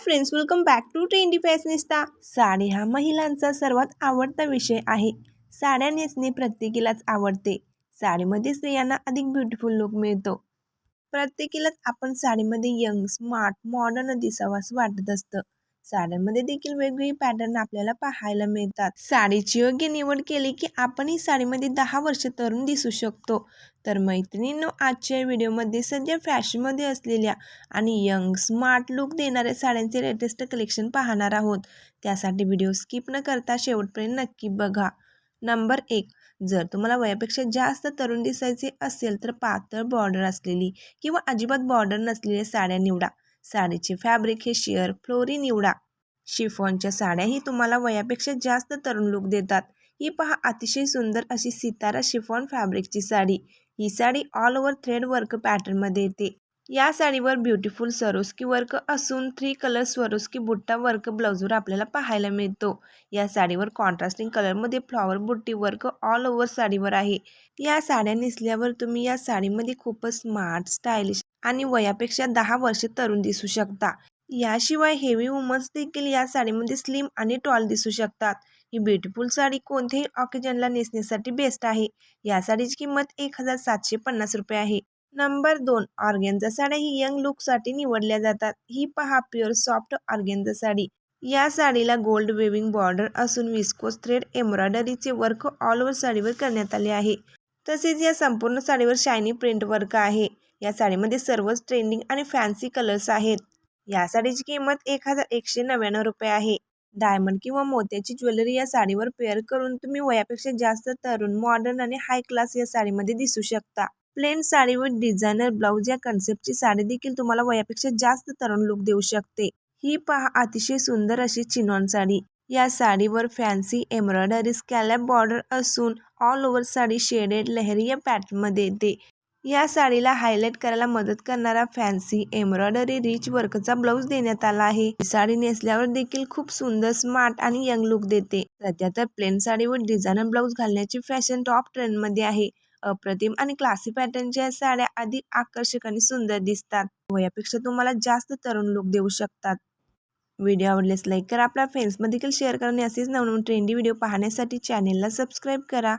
Friends welcome back to trendy fashionista sari हा महिलांचा सर्वात आवडता विषय आहे. साड्या नेसणे प्रत्येकीलाच आवडते. साडीमध्ये स्त्रियांना अधिक ब्युटिफुल लुक मिळतो. प्रत्येकीलाच आपण साडीमध्ये यंग स्मार्ट मॉडर्न दिसावास वाटत असतं. साड्यांमध्ये देखील वेगवेगळे पॅटर्न आपल्याला पाहायला मिळतात. साडीची योग्य निवड केली की आपण ही साडीमध्ये दहा वर्ष तरुण दिसू शकतो. तर मैत्रिणींनो आजच्या व्हिडिओमध्ये सध्या फॅशनमध्ये असलेल्या आणि यंग स्मार्ट लुक देणाऱ्या साड्यांचे लेटेस्ट कलेक्शन पाहणार आहोत. त्यासाठी व्हिडिओ स्किप न करता शेवटपर्यंत नक्की बघा. नंबर एक जर तुम्हाला वयापेक्षा जास्त तरुण दिसायचे असेल तर पातळ बॉर्डर असलेली किंवा अजिबात बॉर्डर नसलेल्या साड्या निवडा. साडीचे फॅब्रिक हे शेअर फ्लोरी निवडा. शिफॉनच्या साड्याही तुम्हाला वयापेक्षा जास्त तरुण लुक देतात. ही पहा अतिशय सुंदर अशी सितारा शिफॉन फॅब्रिकची साडी. ही sari all over thread work पॅटर्नमध्ये येते. या साडीवर ब्युटिफुल सरोस्की वर्क असून थ्री कलर स्वरोस्की बुट्टा वर्क ब्लाउजवर आपल्याला पाहायला मिळतो. या साडीवर कॉन्ट्रास्टिंग कलरमध्ये फ्लॉवर बुट्टी वर्क ऑल ओव्हर साडीवर आहे. या साड्या नेसल्यावर तुम्ही या साडीमध्ये खूपच स्मार्ट स्टायलिश आणि वयापेक्षा दहा वर्ष तरुण दिसू शकता. याशिवाय हेवी वुमन्स देखील या साडीमध्ये स्लिम आणि टॉल दिसू शकतात. ही ब्युटिफुल साडी कोणत्याही ऑकेजनला नेसण्यासाठी बेस्ट आहे. या साडीची किंमत एक हजार सातशे पन्नास रुपये आहे. नंबर दोन ऑर्गेन्झा साड्या ही यंग लुकसाठी निवडल्या जातात. ही पहा प्युअर सॉफ्ट ऑर्गेन्झा साडी. या साडीला गोल्ड वेविंग बॉर्डर असून विस्कोस थ्रेड एम्ब्रॉयडरीचे वर्क ऑल ओव्हर साडीवर करण्यात आले आहे. तसेच या संपूर्ण साडीवर शायनी प्रिंट वर्क आहे. या साडीमध्ये सर्वच ट्रेंडिंग आणि फॅन्सी कलर्स आहेत. या साडीची किंमत एक हजार एकशे नव्याण्णव रुपये आहे. डायमंड किंवा मोत्याची ज्वेलरी या साडीवर पेअर करून तुम्ही वयापेक्षा जास्त तरुण मॉडर्न आणि हाय क्लास या साडीमध्ये दिसू शकता. प्लेन साडीवर डिझायनर ब्लाऊज या कन्सेप्टची साडी देखील तुम्हाला वयापेक्षा जास्त तरुण लुक देऊ शकते. ही पहा अतिशय सुंदर अशी चिनॉन साडी. या साडीवर फॅन्सी एम्ब्रॉयडरी स्कॅलॅप बॉर्डर असून ऑल ओव्हर साडी शेडेड लहरी या पॅटर्नमध्ये येते. या साडीला हायलाइट करायला मदत करणारा फॅन्सी एम्ब्रॉयडरी रिच वर्कचा ब्लाऊज देण्यात आला आहे. ही साडी नेसल्यावर देखील खूप सुंदर स्मार्ट आणि यंग लुक देते. सध्या तर प्लेन साडीवर डिझायनर ब्लाऊज घालण्याची फॅशन टॉप ट्रेंडमध्ये आहे. अप्रतिम आणि क्लासी पॅटर्नच्या साड्या अधिक आकर्षक आणि सुंदर दिसतात. वयापेक्षा तुम्हाला जास्त तरुण लुक देऊ शकतात. व्हिडिओ आवडल्यास लाईक करा. आपल्या फ्रेंड्समध्ये देखील शेअर करा असेच नवनवीन ट्रेंडी व्हिडिओ पाहण्यासाठी चॅनेलला सबस्क्राईब करा.